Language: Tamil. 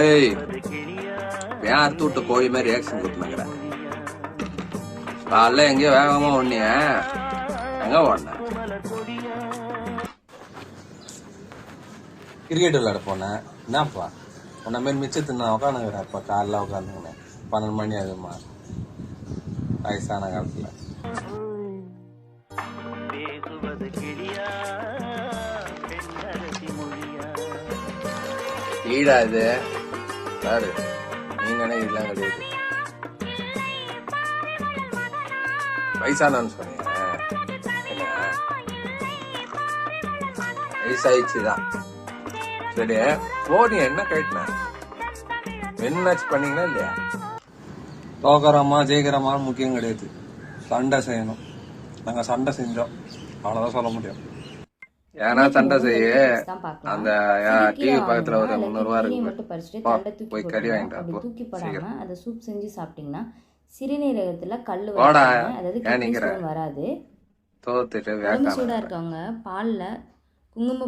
ஏய் ஏன் அறுத்து விட்டு கோழி மாதிரி ரியாக்ஷன் கொடுத்துனுங்கிற காலைல எங்கேயோ வேகமா ஒண்ணிய எங்க ஓடின? கிரிக்கெட் விளையாட போனேன். என்னப்பா? உன்ன மாதிரி மிச்சத்து நான் உட்காந்துக்கிறேன் இப்ப காலைல உட்காந்துக்கினேன் பன்னெண்டு மணி ஆகுமா வயசான காலத்துல. ஈடா இது நீங்க நினைக்கலாம் கிடையாது வயசானு சொன்னீங்க. என்ன வயசாயிடுச்சுதான் சரி போனி என்ன கேட்டேன்? என்னாச்சு பண்ணீங்களா இல்லையா? தோக்கறோமா ஜெயிக்கிறோமா முக்கியம் கிடையாது. சண்டை செய்யணும். நாங்க சண்டை செஞ்சோம். அவ்வளவுதான் சொல்ல முடியும். ஏன்னா சண்டை செய்ய. அந்த டிவி பக்கத்துல ஒரு. முந்நூறு ரூபா இருக்கு மட்டும் பறிச்சுட்டு தண்டை தூக்கி கறி. வாங்கிட்டு. தூக்கி. போடாம அதை சூப் செஞ்சு சாப்பிட்டீங்கன்னா சிறுநீரகத்துல கல் அதாவது வராது தோத்துட்டு சூடா இருக்கவங்க பால்ல குங்கும